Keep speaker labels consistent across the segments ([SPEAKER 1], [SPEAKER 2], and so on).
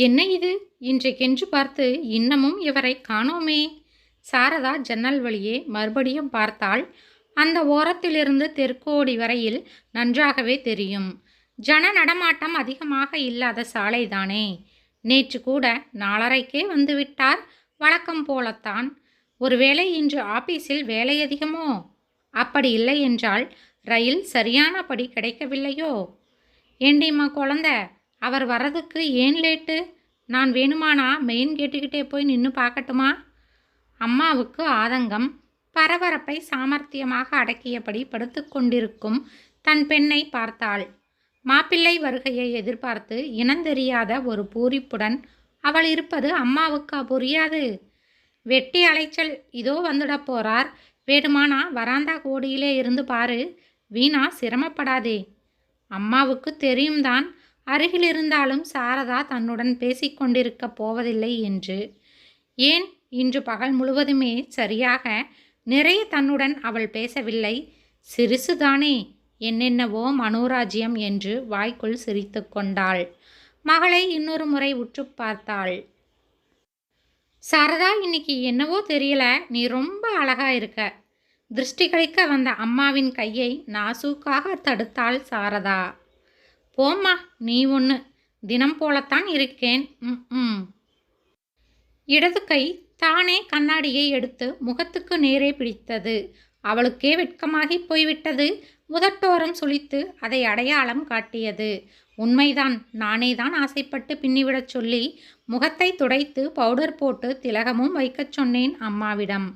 [SPEAKER 1] என்ன இது? இன்றைக்கென்று பார்த்து இன்னமும் இவரை காணோமே. சாரதா ஜன்னல் வழியே மறுபடியும் பார்த்தால் அந்த ஓரத்திலிருந்து தெற்கோடி வரையில் நன்றாகவே தெரியும். ஜன நடமாட்டம் அதிகமாக இல்லாத சாலைதானே. நேற்று கூட நாலரைக்கே வந்துவிட்டார் வழக்கம் போலத்தான். ஒருவேளை இன்று ஆபீஸில் வேலை அதிகமோ? அப்படி இல்லை என்றால் ரயில் சரியானபடி கிடைக்கவில்லையோ? ஏண்டிம்மா குழந்த அவர் வர்றதுக்கு ஏன் லேட்டு? நான் வேணுமானா மெயின் கேட்டுக்கிட்டே போய் நின்று பார்க்கட்டுமா? அம்மாவுக்கு ஆதங்கம் பரபரப்பை சாமர்த்தியமாக அடக்கியபடி படுத்துக்கொண்டிருக்கும் தன் பெண்ணை பார்த்தாள். மாப்பிள்ளை வருகையை எதிர்பார்த்து இனந்தெரியாத ஒரு பூரிப்புடன் அவள் இருப்பது அம்மாவுக்கா புரியாது? வெட்டி அலைச்சல் இதோ வந்துடப் போறார். வேணுமானா வராந்தா கோடியிலே இருந்து பாரு. வீணா சிரமப்படாதே. அம்மாவுக்கு தெரியும் தான் அருகில் இருந்தாலும் சாரதா தன்னுடன் பேசிக்கொண்டிருக்கப் போவதில்லை என்று. ஏன்? இன்று பகல் முழுவதுமே சரியாக நிறைய தன்னுடன் அவள் பேசவில்லை. சிறுசுதானே என்னென்னவோ மனோராஜ்யம் என்று வாய்க்குள் சிரித்து கொண்டாள். மகளை இன்னொரு முறை உற்று பார்த்தாள். சாரதா இன்னைக்கு என்னவோ தெரியல நீ ரொம்ப அழகா இருக்க. திருஷ்டி கழிக்க வந்த அம்மாவின் கையை நாசூக்காக தடுத்தாள் சாரதா. போம்மா நீ ஒன்று தினம் போலத்தான் இருக்கேன். ம் ம் இடது கை தானே கண்ணாடியை எடுத்து முகத்துக்கு நேரே பிடித்தது. அவளுக்கே வெட்கமாகி போய்விட்டது. முதட்டோரம் சுளித்து அதை அடையாளம் காட்டியது. உண்மைதான் நானே தான் ஆசைப்பட்டு பின்னிவிடச் சொல்லி முகத்தை துடைத்து பவுடர் போட்டு திலகமும் வைக்கச் சொன்னேன் அம்மாவிடம்.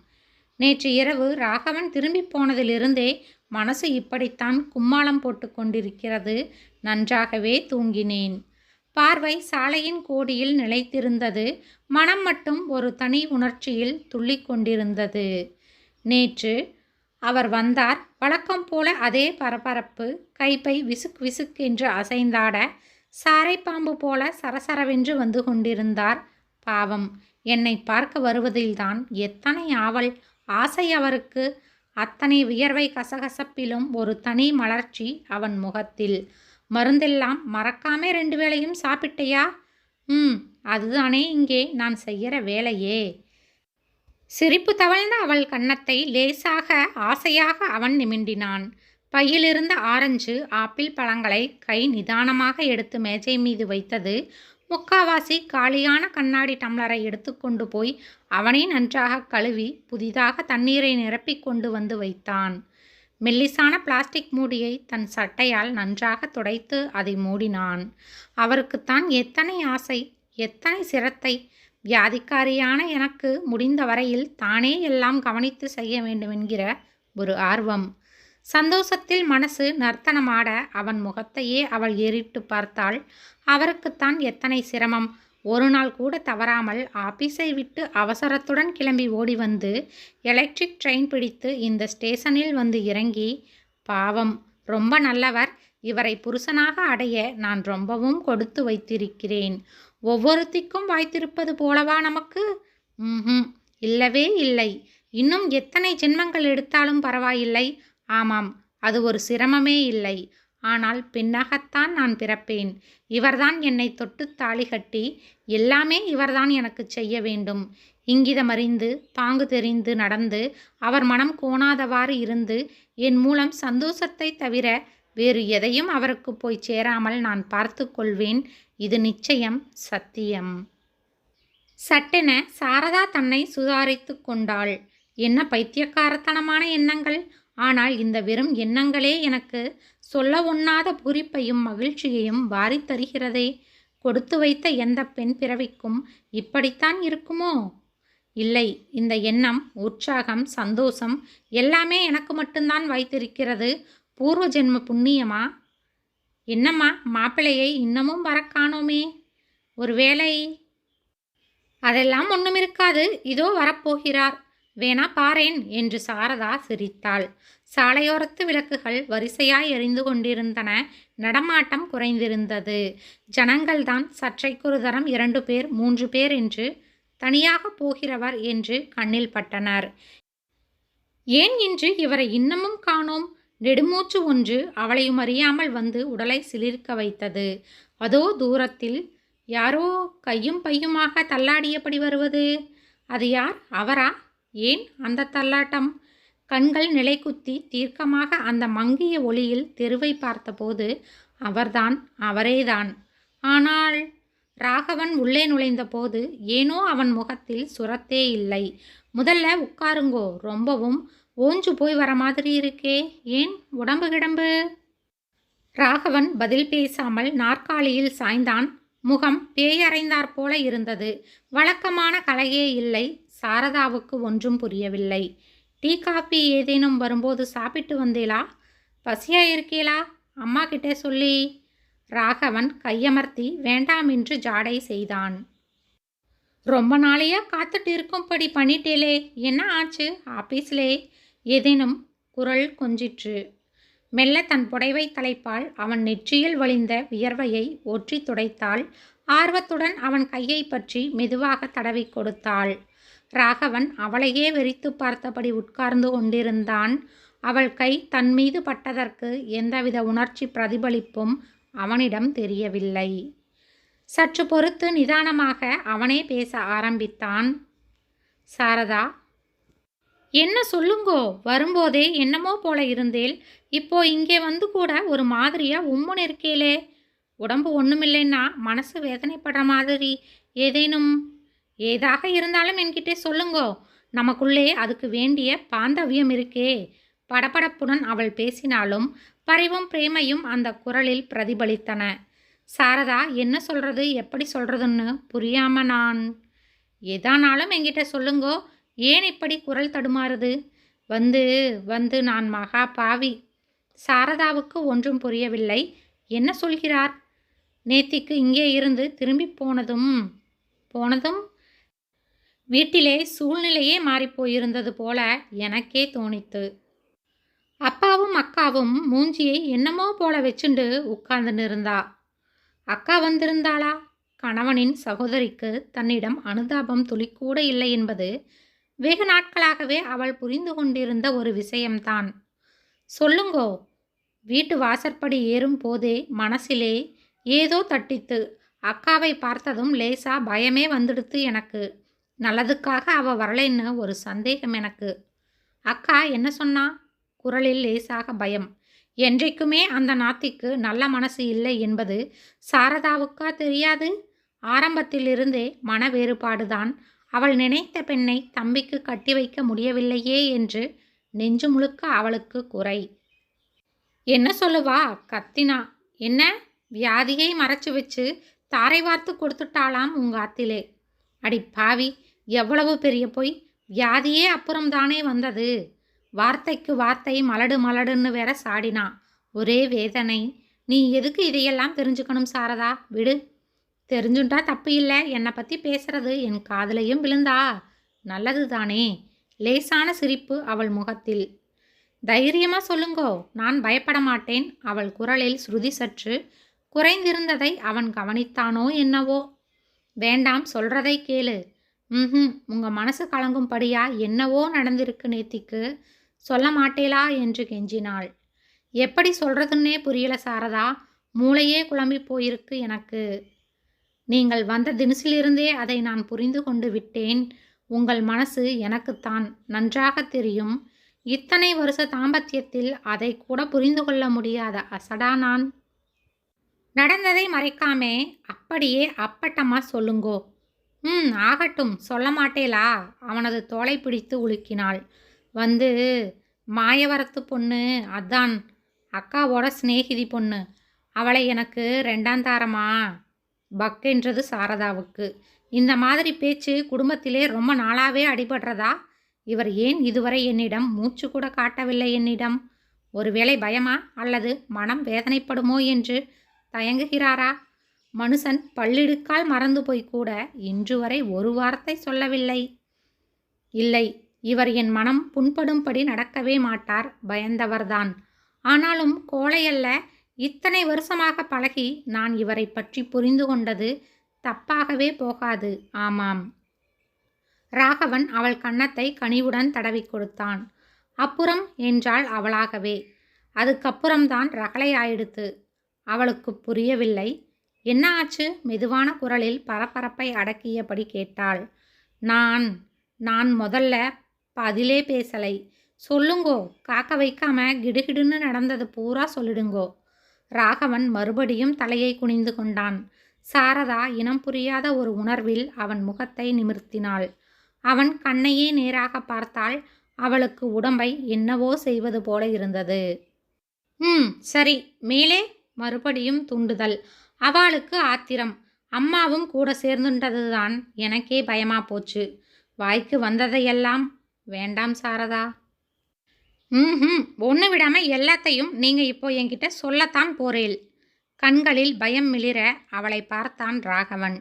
[SPEAKER 1] நேற்று இரவு ராகவன் திரும்பி போனதிலிருந்தே மனசு இப்படித்தான் கும்மாளம் போட்டு கொண்டிருக்கிறது. நன்றாகவே தூங்கினேன். பார்வை சாலையின் கோடியில் நிலைத்திருந்தது. மனம் மட்டும் ஒரு தனி உணர்ச்சியில் துள்ளி கொண்டிருந்தது. நேற்று அவர் வந்தார். வழக்கம் போல அதே பரபரப்பு கைப்பை விசுக் விசுக் என்று அசைந்தாட சாரை பாம்பு போல சரசரவென்று வந்து கொண்டிருந்தார். பாவம் என்னை பார்க்க வருவதில்தான் எத்தனை ஆவல் ஆசை அவருக்கு. அத்தனை வியர்வை கசகசப்பிலும் ஒரு தனி மலர்ச்சி அவன் முகத்தில். மருந்தெல்லாம் மறக்காமே ரெண்டு வேளையும் சாப்பிட்டையா? ம் அதுதானே இங்கே நான் செய்கிற வேலையே. சிரிப்பு தவழ்ந்த அவள் கன்னத்தை லேசாக ஆசையாக அவன் நிமிண்டினான். பையிலிருந்த ஆரஞ்சு ஆப்பிள் பழங்களை கை நிதானமாக எடுத்து மேஜை மீது வைத்தது முக்காவாசி காலியான கண்ணாடி டம்ளரை எடுத்துக்கொண்டு போய் அவனை நன்றாக கழுவி புதிதாக தண்ணீரை நிரப்பிக் கொண்டு வந்து வைத்தான். மெல்லிசான பிளாஸ்டிக் மூடியை தன் சட்டையால் நன்றாக துடைத்து அதை மூடினான். அவருக்குத்தான் எத்தனை ஆசை எத்தனை சிரத்தை வியாதிக்காரியான எனக்கு முடிந்த வரையில் தானே எல்லாம் கவனித்து செய்ய வேண்டுமென்கிற ஒரு ஆர்வம். சந்தோஷத்தில் மனசு நர்த்தனமாட அவன் முகத்தையே அவள் ஏறிட்டு பார்த்தாள். அவருக்குத்தான் எத்தனை சிரமம். ஒரு நாள் கூட தவறாமல் ஆபீஸை விட்டு அவசரத்துடன் கிளம்பி ஓடி வந்து எலக்ட்ரிக் ட்ரெயின் பிடித்து இந்த ஸ்டேஷனில் வந்து இறங்கி பாவம் ரொம்ப நல்லவர். இவரை புருஷனாக அடைய நான் ரொம்பவும் கொடுத்து வைத்திருக்கிறேன். ஒவ்வொருத்திக்கும் வாய்த்திருப்பது போலவா நமக்கு? ம் இல்லவே இல்லை. இன்னும் எத்தனை ஜென்மங்கள் எடுத்தாலும் பரவாயில்லை. ஆமாம் அது ஒரு சிரமமே இல்லை. ஆனால் பெண்ணாகத்தான் நான் பிறப்பேன். இவர்தான் என்னை தொட்டு தாலி கட்டி எல்லாமே இவர்தான் எனக்கு செய்ய வேண்டும். இங்கிதமறிந்து பாங்கு தெரிந்து நடந்து அவர் மனம் கோணாதவாறு இருந்து என் மூலம் சந்தோஷத்தை தவிர வேறு எதையும் அவருக்கு போய் சேராமல் நான் பார்த்து கொள்வேன். இது நிச்சயம் சத்தியம். சட்டென சாரதா தன்னை சுதாரித்து கொண்டாள். என்ன பைத்தியக்காரத்தனமான எண்ணங்கள்! ஆனால் இந்த வெறும் எண்ணங்களே எனக்கு சொல்ல ஒண்ணாத பூரிப்பையும் மகிழ்ச்சியையும் வாரித் தருகிறதே. கொடுத்து வைத்த எந்த பெண் பிறவிக்கும் இப்படித்தான் இருக்குமோ? இல்லை இந்த எண்ணம் உற்சாகம் சந்தோஷம் எல்லாமே எனக்கு மட்டும்தான் வைத்திருக்கிறது. பூர்வ ஜென்ம புண்ணியமா? என்னம்மா மாப்பிள்ளையை இன்னமும் வர காணோமே? ஒருவேளை அதெல்லாம் ஒன்றும் இருக்காது இதோ வரப்போகிறார். வேணா பாரேன் என்று சாரதா சிரித்தாள். சாலையோரத்து விளக்குகள் வரிசையாய் எரிந்து கொண்டிருந்தன. நடமாட்டம் குறைந்திருந்தது. ஜனங்கள்தான் சற்றைக்கொரு தரம் இரண்டு பேர் மூன்று பேர் என்று தனியாக போகிறவர் என்று கண்ணில் பட்டனர். ஏன் இன்று இவரை இன்னமும் காணோம்? நெடுமூச்சு ஒன்று அவளையும் அறியாமல் வந்து உடலை சிலிர்க்க வைத்தது. அதோ தூரத்தில் யாரோ கையும் பையுமாக தள்ளாடியபடி வருவது? அது யார்? அவரா? ஏன் அந்த தள்ளாட்டம்? கண்கள் நிலைக்குத்தி தீர்க்கமாக அந்த மங்கிய ஒளியில் தெருவை பார்த்தபோது அவர்தான் அவரேதான். ஆனால் ராகவன் உள்ளே நுழைந்தபோது ஏனோ அவன் முகத்தில் சுரத்தே இல்லை. முதல்ல உட்காருங்கோ ரொம்பவும் ஓஞ்சு போய் வர மாதிரி இருக்கே. ஏன் உடம்பு கிடம்பு? ராகவன் பதில் பேசாமல் நாற்காலியில் சாய்ந்தான். முகம் பேயறைந்தாற் போல இருந்தது. வழக்கமான கலையே இல்லை. சாரதாவுக்கு ஒன்றும் புரியவில்லை. டீ காஃபி ஏதேனும் வரும்போது சாப்பிட்டு வந்தேளா? பசியா இருக்கீளா? அம்மா கிட்டே சொல்லி. ராகவன் கையமர்த்தி வேண்டாம் என்று ஜாடை செய்தான். ரொம்ப நாளையா காத்துட்டு இருக்கும்படி பண்ணிட்டேலே என்ன ஆச்சு? ஆபீஸ்லே ஏதேனும் குரல் கொஞ்சிற்று. மெல்ல தன் புடைவை தலைப்பால் அவன் நெற்றியில் வழிந்த வியர்வையை ஒற்றி துடைத்தாள். ஆர்வத்துடன் அவன் கையை பற்றி மெதுவாக தடவி கொடுத்தாள். ராகவன் அவளையே வெறித்து பார்த்தபடி உட்கார்ந்து கொண்டிருந்தான். அவள் கை தன் மீது பட்டதற்கு எந்தவித உணர்ச்சி பிரதிபலிப்பும் அவனிடம் தெரியவில்லை. சற்று பொறுத்து நிதானமாக அவனே பேச ஆரம்பித்தான். சாரதா என்ன சொல்லுங்கோ வரும்போதே என்னமோ போல இருந்தேல் இப்போ இங்கே வந்து கூட ஒரு மாதிரியா உம்முன்னு இருக்கேலே. உடம்பு ஒன்றுமில்லைன்னா மனசு வேதனைப்படுற மாதிரி ஏதேனும் ஏதாக இருந்தாலும் என்கிட்டே சொல்லுங்கோ. நமக்குள்ளே அதுக்கு வேண்டிய பாந்தவியம் இருக்கே. படபடப்புடன் அவள் பேசினாலும் பரிவும் பிரேமையும் அந்த குரலில் பிரதிபலித்தன. சாரதா என்ன சொல்கிறது எப்படி சொல்கிறதுன்னு புரியாம நான் எதானாலும் என்கிட்ட சொல்லுங்கோ. ஏன் இப்படி குரல் தடுமாறுது? வந்து வந்து நான் மகா பாவி. சாரதாவுக்கு ஒன்றும் புரியவில்லை. என்ன சொல்கிறார்? நேத்திக்கு இங்கே இருந்து திரும்பி போனதும் போனதும் வீட்டிலே சூழ்நிலையே மாறிப்போயிருந்தது போல எனக்கே தோணித்து. அப்பாவும் அக்காவும் மூஞ்சியை என்னமோ போல வச்சுண்டு உட்கார்ந்துன்னு இருந்தா அக்கா வந்திருந்தாளா? கணவனின் சகோதரிக்கு தன்னிடம் அனுதாபம் துளிக்கூட இல்லை என்பது வெகு நாட்களாகவே அவள் புரிந்து கொண்டிருந்த ஒரு விஷயம்தான். சொல்லுங்கோ. வீட்டு வாசற்படி ஏறும் போதே மனசிலே ஏதோ தட்டித்து அக்காவை பார்த்ததும் லேசா பயமே வந்துடுத்து எனக்கு. நல்லதுக்காக அவ வரலைன்னு ஒரு சந்தேகம் எனக்கு. அக்கா என்ன சொன்னா? குரலில் லேசாக பயம். என்றைக்குமே அந்த நாத்திக்கு நல்ல மனசு இல்லை என்பது சாரதாவுக்கா தெரியாது? ஆரம்பத்திலிருந்தே மன வேறுபாடுதான். அவள் நினைத்த பெண்ணை தம்பிக்கு கட்டி வைக்க முடியவில்லையே என்று நெஞ்சு முழுக்க அவளுக்கு குறை. என்ன சொல்லுவா? கத்தினா. என்ன? வியாதியை மறைச்சு வச்சு தாரை வார்த்து கொடுத்துட்டாளாம் உங்க ஆத்திலே அடி பாவி எவ்வளவு பெரிய பொய்? வியாதியே அப்புறம் தானே வந்தது. வார்த்தைக்கு வார்த்தை மலடு மலடுன்னு வேற சாடினா. ஒரே வேதனை. நீ எதுக்கு இதையெல்லாம் தெரிஞ்சுக்கணும் சாரதா? விடு. தெரிஞ்சுட்டா தப்பு இல்லை. என்னை பற்றி பேசுறது என் காதலையும் விழுந்தா. நல்லது தானே லேசான சிரிப்பு அவள் முகத்தில். தைரியமா சொல்லுங்கோ. நான் பயப்பட மாட்டேன். அவள் குரலில் ஸ்ருதி சற்று குறைந்திருந்ததை அவன் கவனித்தானோ என்னவோ. வேண்டாம் சொல்றதை கேளு. ம் உங்க மனசு கலங்கும்படியா என்னவோ நடந்திருக்கு நேத்திக்கு. சொல்ல மாட்டேலா என்று கெஞ்சினாள். எப்படி சொல்றதுன்னே புரியல சாரதா. மூளையே குழம்பி போயிருக்கு எனக்கு. நீங்கள் வந்த தினசிலிருந்தே அதை நான் புரிந்து கொண்டு விட்டேன். உங்கள் மனசு எனக்குத்தான் நன்றாக தெரியும். இத்தனை வருஷ தாம்பத்தியத்தில் அதை கூட புரிந்து கொள்ள முடியாத அசடா நான். நடந்ததை மறைக்காமே அப்படியே அப்பட்டமா சொல்லுங்கோ. ம் ஆகட்டும் சொல்ல மாட்டேலா? அவனது தோலை பிடித்து உலுக்கினாள். வந்து மாயவரத்து பொண்ணு அதான் அக்காவோட சிநேகிதி பொண்ணு. அவளை எனக்கு ரெண்டாந்தாரமா பக்கென்றது சாரதாவுக்கு. இந்த மாதிரி பேச்சு குடும்பத்திலே ரொம்ப நாளாவே அடிபடுறதா? இவர் ஏன் இதுவரை என்னிடம் மூச்சு கூட காட்டவில்லை என்னிடம்? ஒருவேளை பயமா? அல்லது மனம் வேதனைப்படுமோ என்று தயங்குகிறாரா? மனுஷன் பள்ளிடுக்கால் மறந்து போய் கூட இன்று வரை ஒரு வார்த்தை சொல்லவில்லை. இல்லை இவர் என் மனம் புண்படும்படி நடக்கவே மாட்டார் பயந்தவர்தான். ஆனாலும் கோழையல்ல இத்தனை வருஷமாக பழகி நான் இவரை பற்றி புரிந்து கொண்டது தப்பாகவே போகாது. ஆமாம். ராகவன் அவள் கன்னத்தை கனிவுடன் தடவி கொடுத்தான். அப்புறம் என்றாள் அவளாகவே. அதுக்கப்புறம்தான் ரகலை ஆயிடுத்து அவளுக்கு புரியவில்லை. என்ன ஆச்சு? மெதுவான குரலில் பரபரப்பை அடக்கியபடி கேட்டாள். நான் நான் முதல்ல பதிலே பேசலை. சொல்லுங்கோ காக்க வைக்காம கிடுகிடுன்னு நடந்தது பூரா சொல்லிடுங்கோ. ராகவன் மறுபடியும் தலையை குனிந்து கொண்டான். சாரதா இனம் புரியாத ஒரு உணர்வில் அவன் முகத்தை நிமிர்த்தினாள். அவன் கண்ணையே நேராக பார்த்தால் அவளுக்கு உடம்பை என்னவோ செய்வது போல இருந்தது. ம் சரி. மேலே? மறுபடியும் தூண்டுதல். அவளுக்கு ஆத்திரம். அம்மாவும் கூட சேர்ந்துட்டதுதான் எனக்கே பயமா போச்சு. வாய்க்கு வந்ததையெல்லாம் வேண்டாம் சாரதா. ம் ஒன்று விடாமல் எல்லாத்தையும் நீங்கள் இப்போ என்கிட்ட சொல்லத்தான் போறேள். கண்களில் பயம் மிளிர அவளை பார்த்தான் ராகவன்.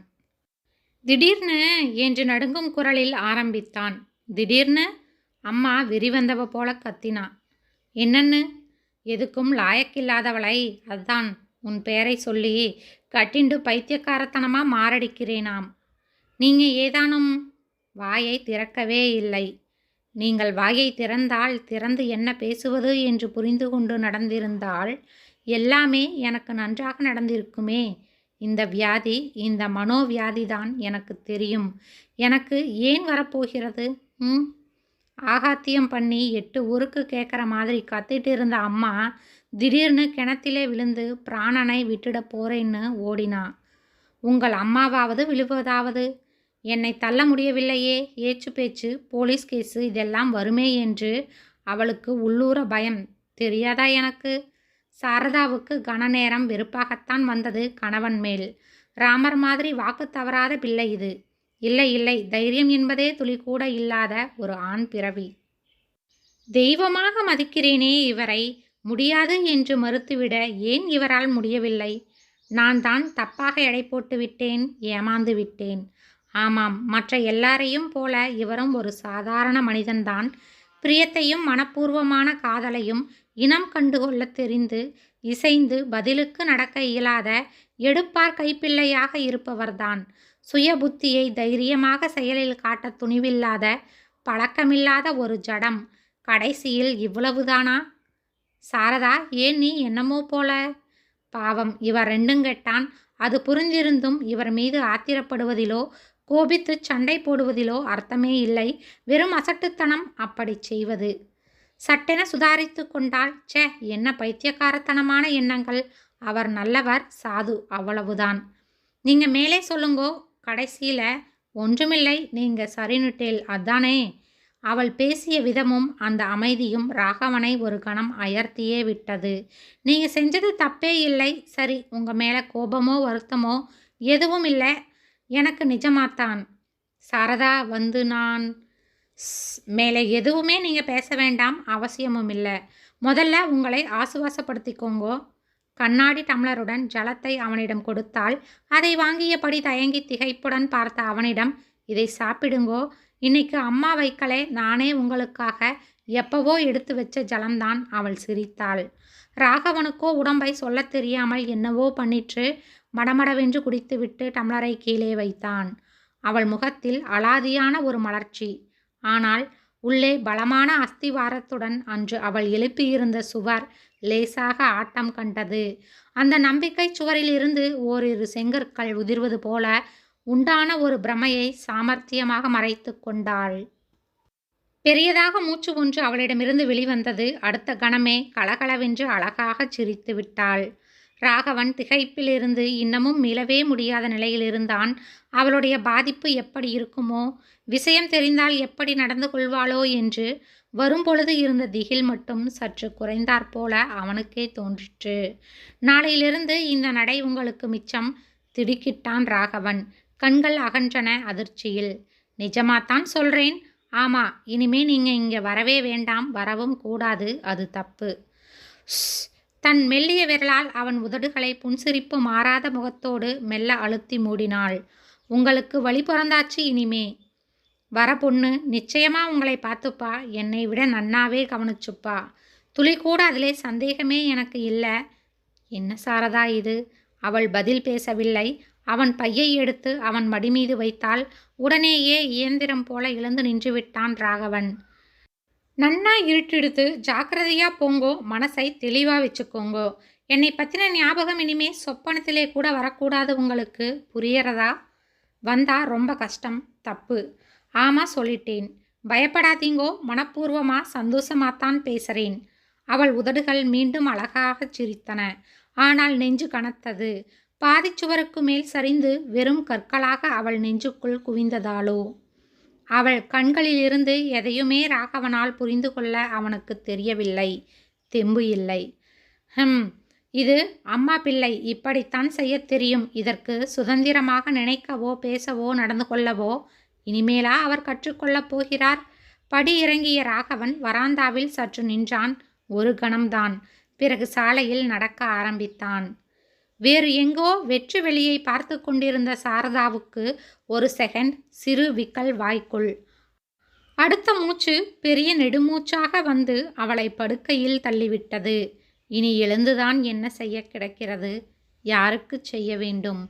[SPEAKER 1] திடீர்னு என்று நடுங்கும் குரலில் ஆரம்பித்தான். திடீர்னு? அம்மா விரிவந்தவ போல கத்தினா. என்னன்னு? எதுக்கும் லாயக்கில்லாதவளை. அதுதான் உன் பெயரை சொல்லி கட்டிண்டு பைத்தியக்காரத்தனமாக மாரடிக்கிறேனாம். நீங்கள் ஏதானும் வாயை திறக்கவே இல்லை. நீங்கள் வாயை திறந்தால் திறந்து என்ன பேசுவது என்று புரிந்து கொண்டு நடந்திருந்தால் எல்லாமே எனக்கு நன்றாக நடந்திருக்குமே. இந்த வியாதி இந்த மனோவியாதி தான் எனக்கு தெரியும். எனக்கு ஏன் வரப்போகிறது? ம்? ஆகாத்தியம் பண்ணி எட்டு ஊருக்கு கேட்குற மாதிரி கத்திட்டு இருந்த அம்மா திடீர்னு கிணத்திலே விழுந்து பிராணனை விட்டுட போறேன்னு ஓடினா. உங்கள் அம்மாவாவது விழுவதாவது? என்னை தள்ள முடியவில்லையே? ஏச்சு பேச்சு போலீஸ் கேஸு இதெல்லாம் வருமே என்று அவளுக்கு உள்ளூர பயம் தெரியாதா எனக்கு? சாரதாவுக்கு கனநேரம் வெறுப்பாகத்தான் வந்தது கணவன் மேல். ராமர் மாதிரி வாக்கு தவறாத பிள்ளை இது. இல்லை இல்லை. தைரியம் என்பதே துளி கூட இல்லாத ஒரு ஆண் பிறவி. தெய்வமாக மதிக்கிறேனே இவரை. முடியாது என்று மறுத்துவிட ஏன் இவரால் முடியவில்லை? நான் தான் தப்பாக எடை போட்டு விட்டேன் ஏமாந்து விட்டேன். ஆமாம் மற்ற எல்லாரையும் போல இவரும் ஒரு சாதாரண மனிதன்தான். பிரியத்தையும் மனப்பூர்வமான காதலையும் இனம் கண்டுகொள்ள தெரிந்து இசைந்து பதிலுக்கு நடக்க இயலாத எடுப்பார் கைப்பிள்ளையாக இருப்பவர்தான். சுய புத்தியை தைரியமாக செயலில் காட்ட துணிவில்லாத பழக்கமில்லாத ஒரு ஜடம். கடைசியில் இவ்வளவுதானா? சாரதா ஏன் நீ என்னமோ போல? பாவம் இவர் ரெண்டும் கெட்டான். அது புரிந்திருந்தும் இவர் மீது ஆத்திரப்படுவதிலோ கோபித்து சண்டை போடுவதிலோ அர்த்தமே இல்லை. வெறும் அசட்டுத்தனம் அப்படி செய்வது. சட்டென சுதாரித்து கொண்டால் சே என்ன பைத்தியக்காரத்தனமான எண்ணங்கள். அவர் நல்லவர் சாது அவ்வளவுதான். நீங்கள் மேலே சொல்லுங்கோ. கடைசியில் ஒன்றுமில்லை நீங்கள் சரினுட்டேல் அதானே? அவள் பேசிய விதமும் அந்த அமைதியும் ராகவனை ஒரு கணம் அயர்த்தியே விட்டது. நீங்கள் செஞ்சது தப்பே இல்லை. சரி உங்கள் மேலே கோபமோ வருத்தமோ எதுவும் இல்லை. எனக்கு நிஜமாத்தான். சாரதா வந்து நான் மேலே எதுவுமே நீங்கள் பேச வேண்டாம் அவசியமும் இல்லை. முதல்ல உங்களை ஆசுவாசப்படுத்திக்கோங்கோ. கண்ணாடி டம்ளருடன் ஜலத்தை அவனிடம் கொடுத்தாள். அதை வாங்கியபடி தயங்கி திகைப்புடன் பார்த்த அவனிடம் இதை சாப்பிடுங்கோ. இன்னைக்கு அம்மா வைக்கலே. நானே உங்களுக்காக எப்பவோ எடுத்து வச்ச ஜலம்தான் அவள் சிரித்தாள். ராகவனுக்கோ உடம்பை சொல்லத் தெரியாமல் என்னவோ பண்ணிற்று. மடமடவென்று குடித்துவிட்டு டம்ளரை கீழே வைத்தான். அவள் முகத்தில் அலாதியான ஒரு மலர்ச்சி. ஆனால் உள்ளே பலமான அஸ்திவாரத்துடன் அன்று அவள் எழுப்பியிருந்த சுவர் லேசாக ஆட்டம் கண்டது. அந்த நம்பிக்கை சுவரிலிருந்து ஓரிரு செங்கற்கள் உதிர்வது போல உண்டான ஒரு பிரமையை சாமர்த்தியமாக மறைத்து கொண்டாள். பெரியதாக மூச்சு ஒன்று அவளிடமிருந்து வெளிவந்தது. அடுத்த கணமே கலகலவென்று அழகாக சிரித்து விட்டாள். ராகவன் திகைப்பிலிருந்து இன்னமும் மீளவே முடியாத நிலையில் இருந்தான் அவளுடைய பாதிப்பு எப்படி இருக்குமோ விஷயம் தெரிந்தால் எப்படி நடந்து கொள்வாளோ என்று வரும்பொழுது இருந்த திகில் மட்டும் சற்று குறைந்தாற்போல அவனுக்கே தோன்றிற்று. நாளையிலிருந்து இந்த நடை உங்களுக்கு மிச்சம் திடுக்கிட்டான் ராகவன். கண்கள் அகன்றன அதிர்ச்சியில். நிஜமாத்தான் சொல்றேன். ஆமா இனிமே நீங்க இங்க வரவே வேண்டாம். வரவும் கூடாது. அது தப்பு. தன் மெல்லிய விரலால் அவன் உதடுகளை புன்சிரிப்பு மாறாத முகத்தோடு மெல்ல அழுத்தி மூடினாள். உங்களுக்கு வழி பிறந்தாச்சு இனிமே. வர பொண்ணு நிச்சயமாக உங்களை பார்த்துப்பா. என்னை விட நன்னாவே கவனிச்சுப்பா. துளி கூட அதிலே சந்தேகமே எனக்கு இல்லை. என்ன சாரதா இது? அவள் பதில் பேசவில்லை. அவன் பையை எடுத்து அவன் மடிமீது வைத்தால் உடனேயே இயந்திரம் போல இழந்து நின்று விட்டான் ராகவன். நன்னா இருட்டெடுத்து ஜாக்கிரதையாக போங்கோ. மனசை தெளிவாக வச்சுக்கோங்கோ. என்னை பற்றின ஞாபகம் இனிமே சொப்பனத்திலே கூட வரக்கூடாது உங்களுக்கு. புரியறதா? வந்தா ரொம்ப கஷ்டம். தப்பு. ஆமாம் சொல்லிட்டேன். பயப்படாதீங்கோ மனப்பூர்வமாக சந்தோஷமாகத்தான் பேசுகிறேன் அவள் உதடுகள் மீண்டும் அழகாகச் சிரித்தன. ஆனால் நெஞ்சு கனத்தது. பாதிச்சுவருக்கு மேல் சரிந்து வெறும் கற்களாக அவள் நெஞ்சுக்குள் குவிந்ததாலோ? அவள் கண்களிலிருந்து எதையுமே ராகவனால் புரிந்து கொள்ள அவனுக்கு தெரியவில்லை. தெம்பு இல்லை. ஹம் இது அம்மா பிள்ளை இப்படித்தான் செய்யத் தெரியும். இதற்கு சுதந்திரமாக நினைக்கவோ பேசவோ நடந்து கொள்ளவோ இனிமேலா அவர் கற்றுக்கொள்ளப் போகிறார். படி இறங்கிய ராகவன் வராந்தாவில் சற்று நின்றான். ஒரு கணம்தான். பிறகு சாலையில் நடக்க ஆரம்பித்தான். வேறு எங்கோ வெற்று வெளியை பார்த்து கொண்டிருந்த சாரதாவுக்கு ஒரு செகண்ட் சிறு விக்கல் வாய்க்குள். அடுத்த மூச்சு பெரிய நெடுமூச்சாக வந்து அவளை படுக்கையில் தள்ளிவிட்டது. இனி எழுந்துதான் என்ன செய்ய கிடக்கிறது? யாருக்கு செய்ய வேண்டும்?